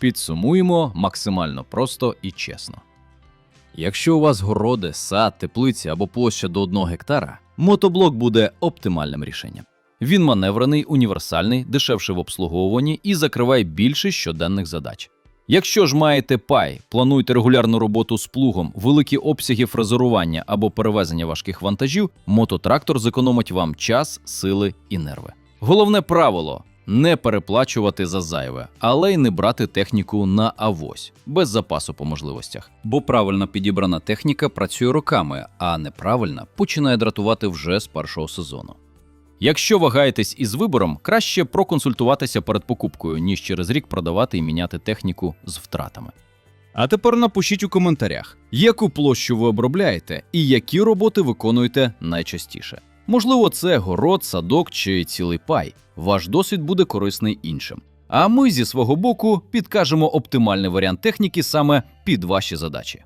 Підсумуємо максимально просто і чесно. Якщо у вас городи, сад, теплиці або площа до 1 гектара, мотоблок буде оптимальним рішенням. Він маневрений, універсальний, дешевший в обслуговуванні і закриває більше щоденних задач. Якщо ж маєте пай, плануєте регулярну роботу з плугом, великі обсяги фрезерування або перевезення важких вантажів, мототрактор зекономить вам час, сили і нерви. Головне правило не переплачувати за зайве, але й не брати техніку на авось, без запасу по можливостях. Бо правильно підібрана техніка працює роками, а неправильна починає дратувати вже з першого сезону. Якщо вагаєтесь із вибором, краще проконсультуватися перед покупкою, ніж через рік продавати і міняти техніку з втратами. А тепер напишіть у коментарях, яку площу ви обробляєте і які роботи виконуєте найчастіше. Можливо, це город, садок чи цілий пай. Ваш досвід буде корисний іншим. А ми зі свого боку підкажемо оптимальний варіант техніки саме під ваші задачі.